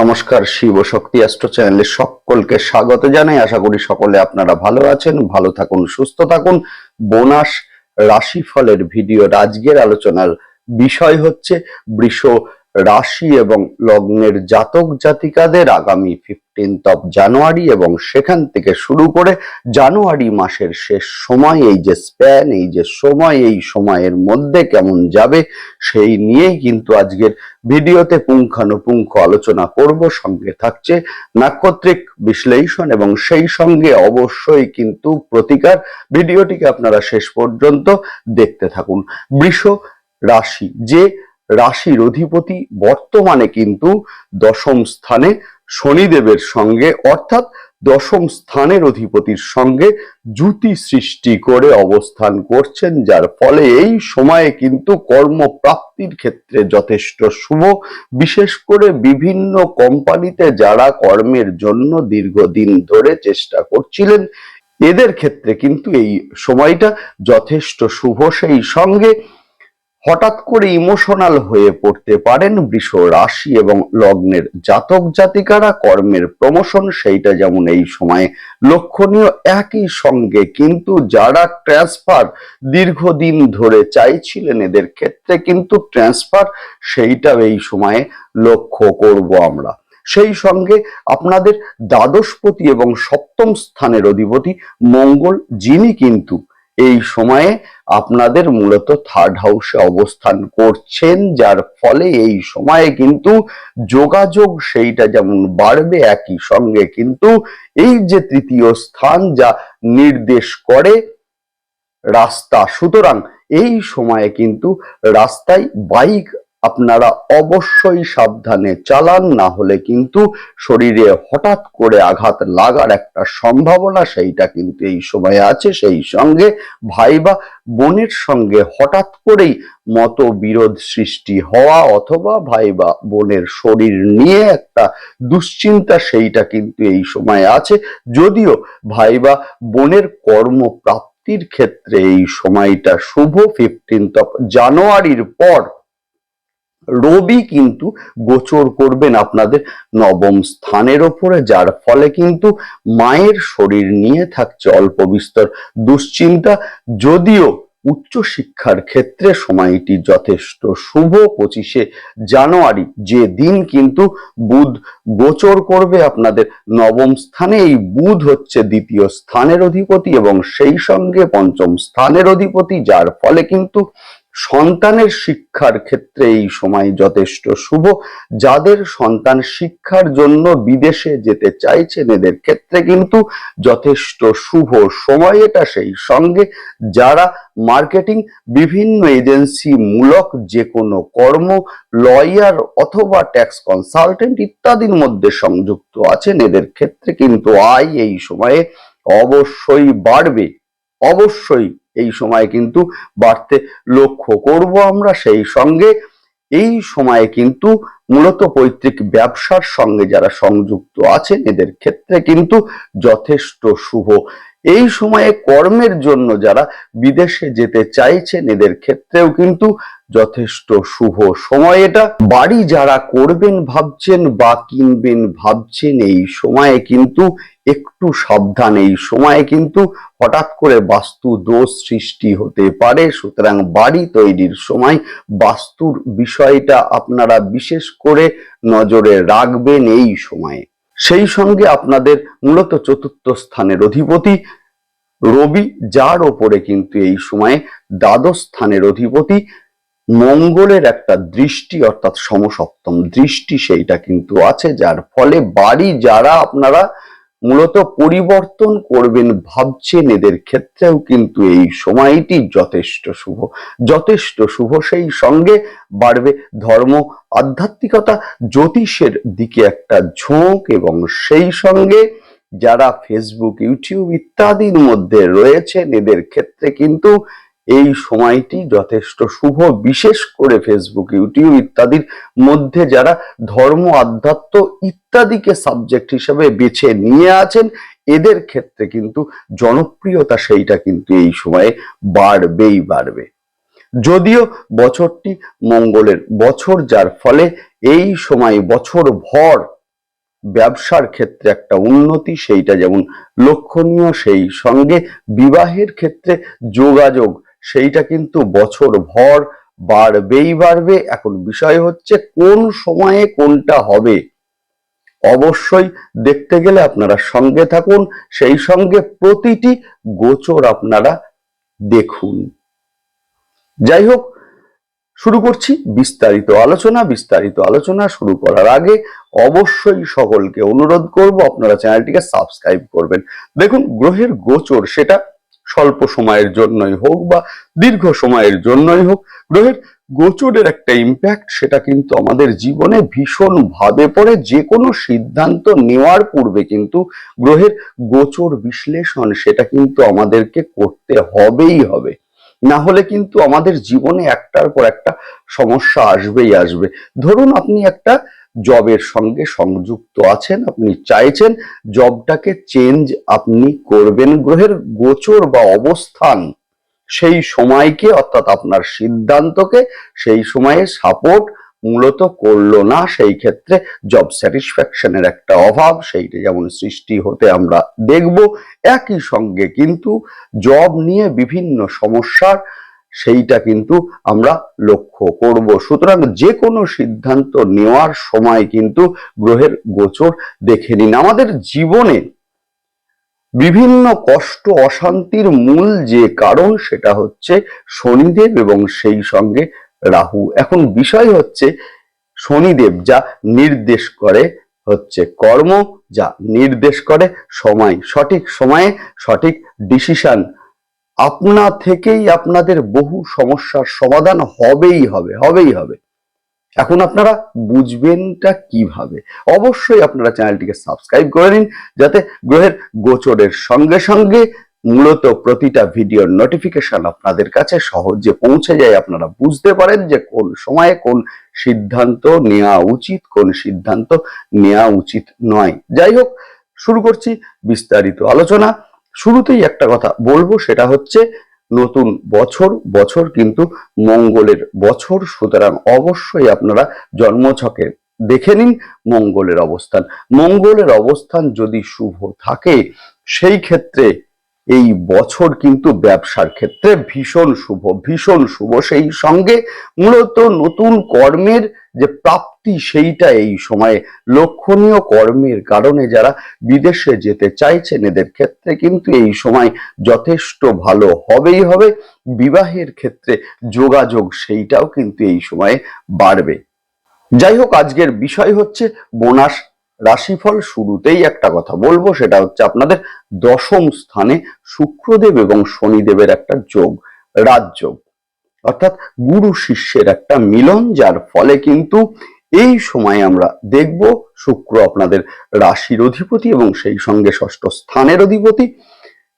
নমস্কার, শিব শক্তি অ্যাস্ট্রো চ্যানেলে সকলকে স্বাগত জানাই। আশা করি সকলে আপনারা ভালো আছেন, ভালো থাকুন, সুস্থ থাকুন। বোনাস রাশিফলের ভিডিও আজকের আলোচনার বিষয় হচ্ছে বৃষ রাশি এবং লগ্নের জাতক জাতিকাদের আগামী ফিফটিন্থ অফ জানুয়ারি এবং সেখান থেকে শুরু করে জানুয়ারি মাসের শেষ সময়, এই যে স্প্যান এই যে সময়, এই সময়ের মধ্যে কেমন যাবে সেই নিয়েই কিন্তু আজকের ভিডিওতে পুঙ্খানুপুঙ্খ আলোচনা করব। সঙ্গে থাকছে নাক্ষত্রিক বিশ্লেষণ এবং সেই সঙ্গে অবশ্যই কিন্তু প্রতিকার। ভিডিওটিকে আপনারা শেষ পর্যন্ত দেখতে থাকুন। বৃষ রাশি, যে রাশির অধিপতি বর্তমানে কিন্তু দশম স্থানে শনিদেবের সঙ্গে, অর্থাৎ দশম স্থানের অধিপতির সঙ্গে জুতি সৃষ্টি করে অবস্থান করছেন, যার ফলে এই সময়ে কিন্তু কর্মপ্রাপ্তির ক্ষেত্রে যথেষ্ট শুভ। বিশেষ করে বিভিন্ন কোম্পানিতে যারা কর্মের জন্য দীর্ঘদিন ধরে চেষ্টা করছিলেন, এদের ক্ষেত্রে কিন্তু এই সময়টা যথেষ্ট শুভ। সেই সঙ্গে হঠাৎ করে ইমোশনাল হয়ে পড়তে পারেন বৃষ রাশি এবং লগ্নের জাতক জাতিকারা। কর্মের প্রমোশন সেইটা যেমন এই সময়ে লক্ষণীয়, একই সঙ্গে কিন্তু যারা ট্রান্সফার দীর্ঘদিন ধরে চাইছিলেন এদের ক্ষেত্রে কিন্তু ট্রান্সফার সেইটা এই সময়ে লক্ষ্য করব আমরা। সেই সঙ্গে আপনাদের দ্বাদশপতি এবং সপ্তম স্থানের অধিপতি মঙ্গল, যিনি কিন্তু এই সময়ে আপনাদের মূলত থার্ড হাউসে অবস্থান করছেন, যার ফলে এই সময়ে কিন্তু যোগাযোগ সেইটা যেমন বাড়বে, একই সঙ্গে কিন্তু এই যে তৃতীয় স্থান যা নির্দেশ করে রাস্তা, সুতরাং এই সময়ে কিন্তু রাস্তায় বাইক আপনারা অবশ্যই সাবধানে চালান, না হলে কিন্তু শরীরে হঠাৎ করে আঘাত লাগার একটা সম্ভাবনা সেইটা কিন্তু এই সময়ে আছে। সেই সঙ্গে ভাই বা বোনের সঙ্গে হঠাৎ করেই মতবিরোধ সৃষ্টি হওয়া অথবা ভাই বা বোনের শরীর নিয়ে একটা দুশ্চিন্তা সেইটা কিন্তু এই সময়ে আছে। যদিও ভাই বা বোনের কর্মপ্রাপ্তির ক্ষেত্রে এই সময়টা শুভ ফিফটিন্থ অফ জানুয়ারির পর রবি কিন্তু গোচর করবেন আপনাদের নবম স্থানের ওপরে, যার ফলে কিন্তু মায়ের শরীর নিয়ে থাকছে অল্প বিস্তর দুশ্চিন্তা। যদিও উচ্চ শিক্ষার ক্ষেত্রে সময়টি যথেষ্ট শুভ, পঁচিশে জানুয়ারি যে দিন কিন্তু বুধ গোচর করবে আপনাদের নবম স্থানে। এই বুধ হচ্ছে দ্বিতীয় স্থানের অধিপতি এবং সেই সঙ্গে পঞ্চম স্থানের অধিপতি, যার ফলে কিন্তু সন্তানের শিক্ষার ক্ষেত্রে এই সময় যথেষ্ট শুভ। যাদের সন্তান শিক্ষার জন্য বিদেশে যেতে চাইছেন, এদের ক্ষেত্রে কিন্তু যথেষ্ট শুভ সময় এটা সেই সঙ্গে। যারা মার্কেটিং বিভিন্ন এজেন্সি মূলক যে কোনো কর্ম, লয়ার অথবা ট্যাক্স কনসালটেন্ট ইত্যাদির মধ্যে সংযুক্ত আছেন, এদের ক্ষেত্রে কিন্তু আয় এই সময়ে অবশ্যই বাড়বে। অবশ্যই এই সময় কিন্তু বাড়তে লক্ষ্য করব আমরা সেই সঙ্গে। এই সময়ে কিন্তু মূলত পৈতৃক ব্যবসার সঙ্গে যারা সংযুক্ত আছেন, এদের ক্ষেত্রে কিন্তু যথেষ্ট শুভ। এই সময়ে কর্মের জন্য যারা বিদেশে যেতে চাইছেন, এদের ক্ষেত্রেও কিন্তু যথেষ্ট শুভ সময় এটা। বাড়ি যারা করবেন, ভাবছেন বা কিনবেন, ভাবছেন, এই সময়ে কিন্তু একটু সাবধান। এই সময়ে কিন্তু হঠাৎ করে বাস্তু দোষ সৃষ্টি হতে পারে। সুতরাং বাড়ি তৈরির সময় বাস্তুর বিষয়টা আপনারা বিশেষ করে নজরে রাখবেন এই সময়ে। সেই সঙ্গে আপনাদের মূলত চতুর্থ স্থানের অধিপতি রবি, যার ওপরে কিন্তু এই সময়ে দ্বাদশ স্থানের অধিপতি মঙ্গলের একটা দৃষ্টি অর্থাৎ সমসপ্তম দৃষ্টি সেইটা কিন্তু আছে, যার ফলে বাড়ি যারা আপনারা মূলত পরিবর্তন করবেন ভাবছেন এদের ক্ষেত্রেও কিন্তু এই সময়টি যথেষ্ট শুভ। যথেষ্ট শুভ, সেই সঙ্গে বাড়বে ধর্ম, আধ্যাত্মিকতা, জ্যোতিষের দিকে একটা ঝোঁক এবং সেই সঙ্গে যারা ফেসবুক ইউটিউব ইত্যাদির মধ্যে রয়েছেন, এদের ক্ষেত্রে কিন্তু এই সময়টি যথেষ্ট শুভ, বিশেষ করে ফেসবুক ইউটিউব ইত্যাদির মধ্যে যারা ধর্ম, আধ্যাত্ম ইত্যাদিকে সাবজেক্ট হিসেবে বেছে নিয়ে আছেন, এদের ক্ষেত্রে কিন্তু জনপ্রিয়তা সেইটা কিন্তু এই সময়ে বাড়বেই বাড়বে। যদিও বছরটি মঙ্গলের বছর, যার ফলে এই সময় বছর ভর ব্যবসার ক্ষেত্রে একটা উন্নতি, সেইটা যেমন লক্ষণীয়, সেই সঙ্গে বিবাহের ক্ষেত্রে যোগাযোগ সেইটা কিন্তু বছর ভর বাড়বেই বাড়বে। এখন বিষয় হচ্ছে কোন সময়ে কোনটা হবে? অবশ্যই দেখতে গেলে আপনারা সঙ্গে থাকুন, সেই সঙ্গে প্রতিটি গোচর আপনারা দেখুন। যাই হোক, শুরু করছি বিস্তারিত আলোচনা। বিস্তারিত আলোচনা শুরু করার আগে অবশ্যই সকলকে অনুরোধ করব আপনারা চ্যানেলটিকে সাবস্ক্রাইব করবেন। দেখুন, গ্রহের গোচর, সেটা স্বল্প সময়ের জন্যই হোক বা দীর্ঘ সময়ের জন্যই হোক, গ্রহের গোচরের একটা ইম্প্যাক্ট সেটা কিন্তু আমাদের জীবনে ভীষণ ভাবে পড়ে। যে কোনো সিদ্ধান্ত নেওয়ার পূর্বে কিন্তু গ্রহের গোচর বিশ্লেষণ সেটা কিন্তু আমাদেরকে করতে হবেই হবে। না হলে কিন্তু আমাদের জীবনে একটার পর একটা সমস্যা আসবেই আসবে। ধরুন আপনি একটা জবের সঙ্গে সংযুক্ত আছেন, আপনি চাইছেন জবটাকে চেঞ্জ আপনি করবেন। গ্রহের গোচর বা অবস্থান সেই সময়কে, অর্থাৎ আপনার সিদ্ধান্তকে, সেই সময়ে সাপোর্ট মূলত করল না। সেই ক্ষেত্রে জব স্যাটিসফ্যাকশনের একটা অভাব, সেইটা যেমন সৃষ্টি হতে আমরা দেখব, একই সঙ্গে কিন্তু জব নিয়ে বিভিন্ন সমস্যার সেইটা কিন্তু আমরা লক্ষ্য করব। সুতরাং যে কোনো সিদ্ধান্ত নেওয়ার সময় কিন্তু গ্রহের গোচর দেখে নিন। আমাদের জীবনে বিভিন্ন কষ্ট, অশান্তির মূল যে কারণ সেটা হচ্ছে শনিদেব এবং সেই সঙ্গে রাহু। এখন বিষয় হচ্ছে শনিদেব যা নির্দেশ করে হচ্ছে কর্ম, যা নির্দেশ করে সময়। সঠিক সময়ে সঠিক ডিসিশন আপনা থেকেই আপনাদের বহু সমস্যার সমাধান হবেই হবে হবেই হবে। এখন আপনারা বুঝবেনটা কীভাবে? অবশ্যই আপনারা চ্যানেলটিকে সাবস্ক্রাইব করে নিন, যাতে গ্রহের গোচরের সঙ্গে সঙ্গে মূলত প্রতিটা ভিডিওর নোটিফিকেশন আপনাদের কাছে সহজে পৌঁছে যায়। আপনারা বুঝতে পারেন যে কোন সময়ে কোন সিদ্ধান্ত নেওয়া উচিত, কোন সিদ্ধান্ত নেওয়া উচিত নয়। যাই হোক, শুরু করছি বিস্তারিত আলোচনা। শুরুতেই একটা কথা বলব, সেটা হচ্ছে নতুন বছর বছর কিন্তু মঙ্গলের বছর। সুতরাং অবশ্যই আপনারা জন্মছকে দেখে নিন মঙ্গলের অবস্থান। মঙ্গলের অবস্থান যদি শুভ থাকে, সেই ক্ষেত্রে এই বছর কিন্তু ব্যবসার ক্ষেত্রে ভীষণ শুভ ভীষণ শুভ। সেই সঙ্গে মূলত নতুন কর্মের যে প্রাপ্তি সেইটা এই সময়ে লক্ষণীয় কর্মের কারণে যারা বিদেশে যেতে চাইছেন, এদের ক্ষেত্রে কিন্তু এই সময় যথেষ্ট ভালো হবেই হবে। বিবাহের ক্ষেত্রে যোগাযোগ সেইটাও কিন্তু এই সময়ে বাড়বে। যাই হোক, আজকের বিষয় হচ্ছে বোনাস রাশিফল। শুরুতেই একটা কথা বলব, সেটা হচ্ছে আপনাদের দশম স্থানে শুক্রদেব এবং শনিদেবের একটা যোগ, রাজযোগ। অর্থাৎ গুরু শিষ্যের একটা মিলন, যার ফলে কিন্তু এই সময় আমরা দেখব শুক্র আপনাদের রাশির অধিপতি এবং সেই সঙ্গে ষষ্ঠ স্থানের অধিপতি।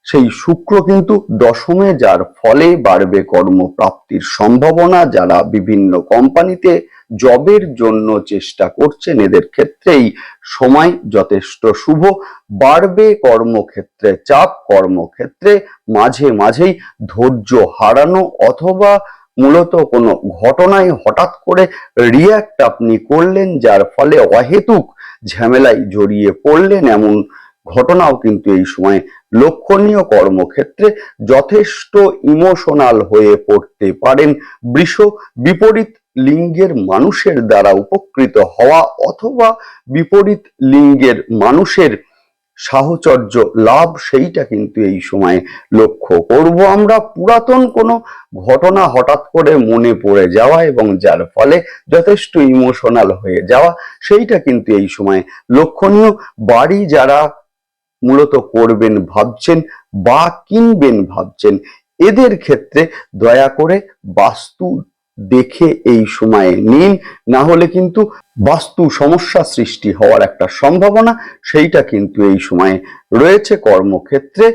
সেই শুক্র কিন্তু দশমে, যার ফলে বাড়বে কর্মপ্রাপ্তির সম্ভাবনা। যারা বিভিন্ন কোম্পানিতে জবের জন্য চেষ্টা করছেন, এদের ক্ষেত্রেই সময় যথেষ্ট শুভ। বাড়বে কর্মক্ষেত্রে চাপ, কর্মক্ষেত্রে মাঝে মাঝেই ধৈর্য হারানো অথবা মূলত কোনো ঘটনায় হঠাৎ করে রিয়াক্ট আপনি করলেন, যার ফলে অহেতুক ঝামেলায় জড়িয়ে পড়লেন এমন ঘটনাও কিন্তু এই সময় লক্ষণীয় কর্মক্ষেত্রে যথেষ্ট ইমোশনাল হয়ে পড়তে পারেন। বৃষ বিপরীত লিঙ্গের মানুষের দ্বারা উপকৃত হওয়া অথবা বিপরীত লিঙ্গের মানুষের সাহচর্য, লাভ সেইটা কিন্তু এই সময়ে লক্ষ্য করব আমরা। পুরাতন কোনো ঘটনা হঠাৎ করে মনে পড়ে যাওয়া এবং যার ফলে যথেষ্ট ইমোশনাল হয়ে যাওয়া, সেইটা কিন্তু এই সময়ে লক্ষণীয়। বাড়ি যারা মূলত করবেন ভাবছেন বা কিনবেন ভাবছেন, এদের ক্ষেত্রে দয়া করে বাস্তু দেখে এই সময়ে নিন। না হলে কিন্তু বাস্তু সমস্যা সৃষ্টি হওয়ার একটা সম্ভাবনা, সেইটা কিন্তু এই সময়ে রয়েছে কর্মক্ষেত্রে।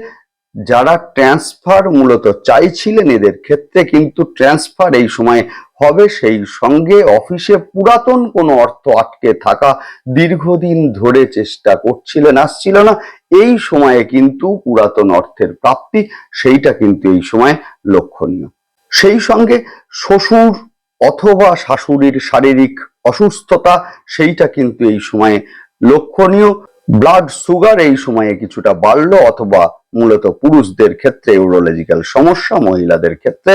যারা ট্রান্সফার মূলত চাইছিলেন এদের ক্ষেত্রে কিন্তু ট্রান্সফার এই সময় হবে। সেই সঙ্গে অফিসে পুরাতন কোনো অর্থ আটকে থাকা দীর্ঘদিন ধরে চেষ্টা করছিলেন, আসছিল না। এই সময়ে কিন্তু পুরাতন অর্থের প্রাপ্তি, সেইটা কিন্তু এই সময় লক্ষণীয়। সেই সঙ্গে শ্বশুর অথবা শাশুড়ির শারীরিক অসুস্থতা, সেইটা কিন্তু এই সময়ে লক্ষণীয়। ব্লাড সুগার এই সময়ে কিছুটা বাড়লো অথবা মূলত পুরুষদের ক্ষেত্রে ইউরোলজিক্যাল সমস্যা, মহিলাদের ক্ষেত্রে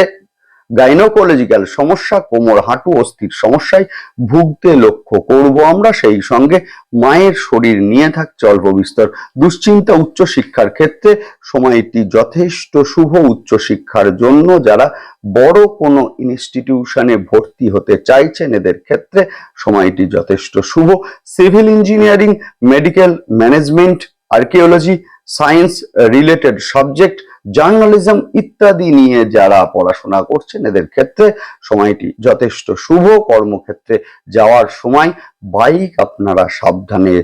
গাইনোকোলজিক্যাল সমস্যা, কোমর হাঁটু অস্থির সমস্যায় ভুগতে লক্ষ্য করব আমরা, সেই সঙ্গে মায়ের শরীর নিয়ে থাকছে অল্প বিস্তর। দুশ্চিন্তা উচ্চশিক্ষার ক্ষেত্রে সময়টি যথেষ্ট শুভ উচ্চশিক্ষার জন্য যারা বড় কোনো ইনস্টিটিউশনে ভর্তি হতে চাইছেন, এদের ক্ষেত্রে সময়টি যথেষ্ট শুভ। Civil engineering medical management archaeology science related subject journalism ইত্যাদি নিয়ে যারা পড়াশোনা করছেন, এদের ক্ষেত্রে সময়টি যথেষ্ট শুভ। কর্মক্ষেত্রে যাওয়ার সময় বাইক আপনারা সাবধানে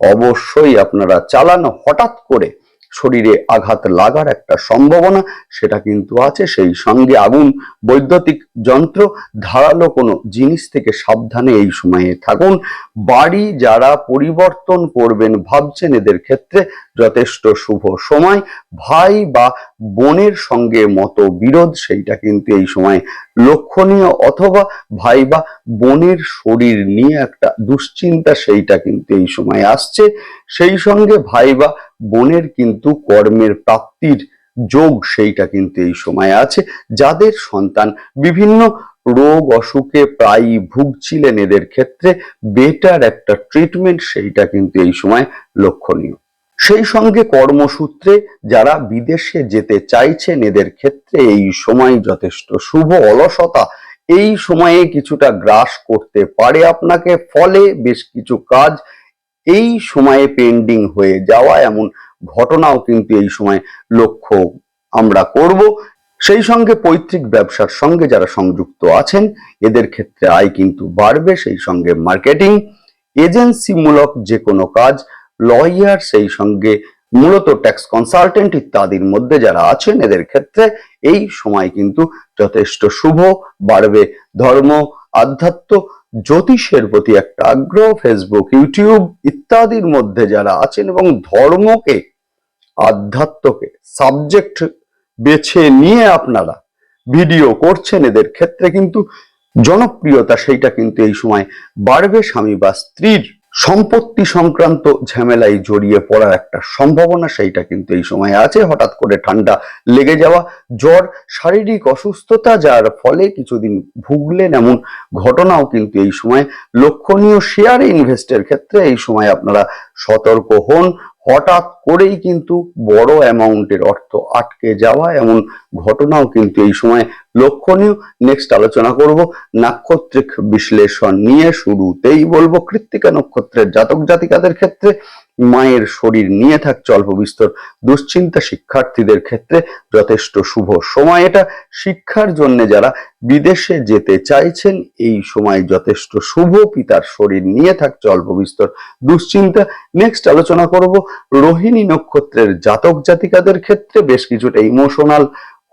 অবশ্যই আপনারা চালান। হঠাৎ করে শরীরে আঘাত লাগার একটা সম্ভাবনা, সেটা কিন্তু আছে। সেই সঙ্গে আগুন, বৈদ্যুতিক যন্ত্র, ধারালো কোনো জিনিস থেকে সাবধানে এই সময়ে থাকুন। বাড়ি যারা পরিবর্তন করবেন ভাবছেন এদের ক্ষেত্রে যথেষ্ট শুভ সময়। ভাই বা বোনের সঙ্গে মতো বিরোধ সেইটা কিন্তু এই সময় লক্ষণীয়। অথবা ভাই বা বোনের শরীর নিয়ে একটা দুশ্চিন্তা, সেইটা কিন্তু এই সময় আসছে। সেই সঙ্গে ভাই বা বোনের কিন্তু কর্মের প্রাপ্তির যোগ সেইটা কিন্তু এই সময় আছে। যাদের সন্তান বিভিন্ন রোগ অসুখে প্রায়ই ভুগছিলেন এদের ক্ষেত্রে বেটার একটা ট্রিটমেন্ট সেইটা কিন্তু এই সময় লক্ষণীয়। সেই সঙ্গে কর্মসূত্রে যারা বিদেশে যেতে চাইছেন এদের ক্ষেত্রে এই সময় যথেষ্ট শুভ অলসতা। এই সময়ে কিছুটা গ্রাস করতে পারে আপনাকে, ফলে বেশ কিছু কাজ এই সময়ে পেন্ডিং হয়ে যাওয়া এমন ঘটনাও কিন্তু এই সময় লক্ষ্য আমরা করব। সেই সঙ্গে পৈতৃক ব্যবসার সঙ্গে যারা সংযুক্ত আছেন, এদের ক্ষেত্রে আয় কিন্তু বাড়বে, সেই সঙ্গে মার্কেটিং এজেন্সিমূলক যে কোনো কাজ লয়ার সেই সঙ্গে মূলত ট্যাক্স কনসালটেন্ট ইত্যাদির মধ্যে যারা আছেন, এদের ক্ষেত্রে এই সময় কিন্তু যথেষ্ট শুভ, বাড়বে ধর্ম, আধ্যাত্ম জ্যোতিষের প্রতি একটা আগ্রহ ফেসবুক ইউটিউব ইত্যাদির মধ্যে যারা আছেন এবং ধর্মকে, আধ্যাত্মকে সাবজেক্ট বেছে নিয়ে আপনারা ভিডিও করছেন, এদের ক্ষেত্রে কিন্তু জনপ্রিয়তা সেইটা কিন্তু এই সময় বাড়বে। স্বামী বা স্ত্রীর সম্পত্তি সংক্রান্ত ঝামেলায় জড়িয়ে পড়ার একটা সম্ভাবনা সেইটা কিন্তু এই সময় আছে। হঠাৎ করে ঠান্ডা লেগে যাওয়া, জ্বর, শারীরিক অসুস্থতা যার ফলে কিছুদিন ভুগলেন এমন ঘটনাও কিন্তু এই সময় লক্ষণীয় শেয়ার ইনভেস্টের ক্ষেত্রে এই সময় আপনারা সতর্ক হন। হঠাৎ করেই কিন্তু বড় অ্যামাউন্টের অর্থ আটকে যাওয়া এমন ঘটনাও কিন্তু এই সময় লক্ষণীয়। নেক্সট আলোচনা করব নাক্ষত্রিক বিশ্লেষণ নিয়ে। শুরুতেই বলব কৃত্তিকা নক্ষত্রের জাতক জাতিকাদের ক্ষেত্রে মায়ের শরীর নিয়ে থাকছে অল্প বিস্তর দুশ্চিন্তা শিক্ষার্থীদের ক্ষেত্রে যথেষ্ট শুভ সময় এটা। শিক্ষার জন্য যারা বিদেশে যেতে চাইছেন, এই সময় যথেষ্ট শুভ। পিতার শরীর নিয়ে থাকছে অল্প বিস্তর দুশ্চিন্তা। নেক্সট আলোচনা করব রোহিণী নক্ষত্রের জাতক জাতিকাদের ক্ষেত্রে বেশ কিছুটা ইমোশনাল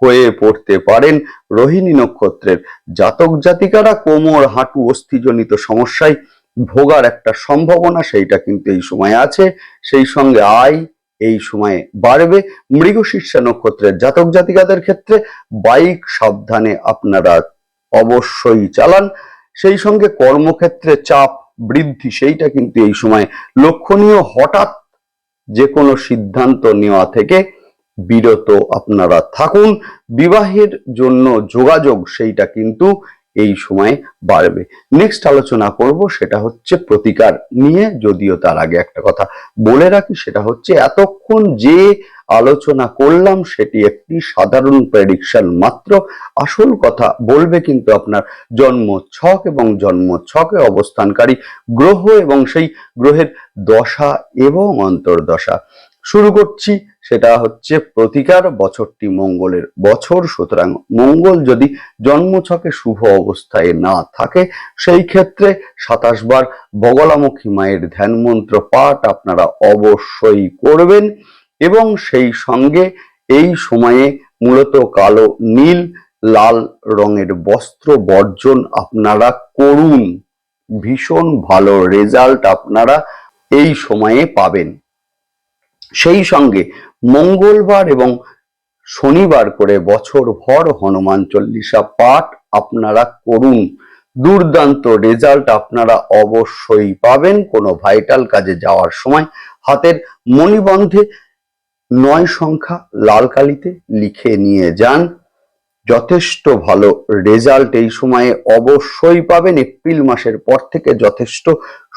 হয়ে পড়তে পারেন। রোহিণী নক্ষত্রের জাতক জাতিকারা কোমর, হাঁটু, অস্থিজনিত সমস্যায় ভোগার একটা সম্ভাবনা সেইটা কিন্তু এই সময় আছে। সেই সঙ্গে আয় এই সময়ে বাড়বে। মৃগশীর্ষা নক্ষত্রের জাতক জাতিকাদের ক্ষেত্রে বাইক সাবধানে আপনারা অবশ্যই চালান। সেই সঙ্গে কর্মক্ষেত্রে চাপ বৃদ্ধি সেইটা কিন্তু এই সময় লক্ষণীয়। হঠাৎ যে কোনো সিদ্ধান্ত নেওয়া থেকে বিরত আপনারা থাকুন। বিবাহের জন্য যোগাযোগ সেইটা কিন্তু এই সময় বাড়বে। নেক্সট আলোচনা করব সেটা হচ্ছে প্রতিকার নিয়ে, যদিও তার আগে একটা কথা বলে রাখি, সেটা হচ্ছে এতক্ষণ যে আলোচনা করলাম সেটি একটি সাধারণ প্রেডিকশন মাত্র। আসল কথা বলবে কিন্তু আপনার জন্ম ছক এবং জন্ম ছকে অবস্থানকারী গ্রহ এবং সেই গ্রহের দশা এবং অন্তর্দশা। শুরু করছি। সেটা হচ্ছে প্রতিকার বছরটি মঙ্গলের বছর। সুতরাং মঙ্গল যদি জন্মছকে শুভ অবস্থায় না থাকে, সেই ক্ষেত্রে সাতাশ বার বগলামুখী মায়ের ধ্যান মন্ত্র পাঠ আপনারা অবশ্যই করবেন এবং সেই সঙ্গে এই সময়ে মূলত কালো, নীল, লাল রঙের বস্ত্র বর্জন আপনারা করুন। ভীষণ ভালো রেজাল্ট আপনারা এই সময়ে পাবেন। সেই সঙ্গে মঙ্গলবার এবং শনিবার করে বছর ভর হনুমান চল্লিশা পাঠ আপনারা করুন। দুর্দান্ত রেজাল্ট আপনারা অবশ্যই পাবেন। কোনো ভাইটাল কাজে যাওয়ার সময় হাতের মণিবন্ধে নয় সংখ্যা লাল কালিতে লিখে নিয়ে যান। যথেষ্ট ভালো রেজাল্ট এই সময়ে অবশ্যই পাবেন। এপ্রিল মাসের পর থেকে যথেষ্ট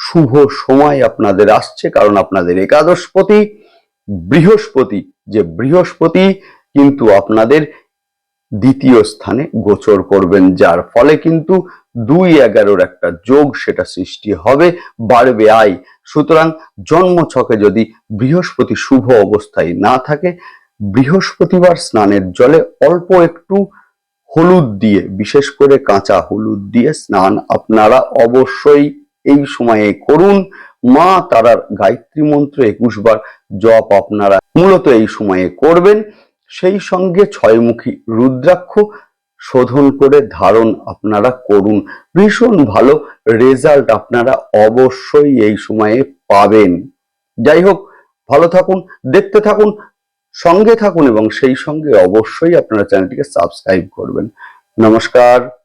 শুভ সময় আপনাদের আসছে, কারণ আপনাদের একাদশপতি বৃহস্পতি, যে বৃহস্পতি কিন্তু আপনাদের দ্বিতীয় স্থানে গোচর করবেন, যার ফলে কিন্তু দুই এগারোর একটা যোগ সেটা সৃষ্টি হবে, বাড়বে আয়। সুতরাং জন্ম ছকে যদি বৃহস্পতি শুভ অবস্থায় না থাকে, বৃহস্পতিবার স্নানের জলে অল্প একটু হলুদ দিয়ে, বিশেষ করে কাঁচা হলুদ দিয়ে স্নান আপনারা অবশ্যই এই সময়ে করুন। মা তারার গায়ত্রী মন্ত্র একুশ বার জপ আপনারা মূলত এই সময়ে করবেন। সেই সঙ্গে ছয়মুখী রুদ্রাক্ষ শোধন করে ধারণ আপনারা করুন। ভীষণ ভালো রেজাল্ট আপনারা অবশ্যই এই সময়ে পাবেন। যাই হোক, ভালো থাকুন, দেখতে থাকুন, সঙ্গে থাকুন এবং সেই সঙ্গে অবশ্যই আপনারা চ্যানেলটিকে সাবস্ক্রাইব করবেন। নমস্কার।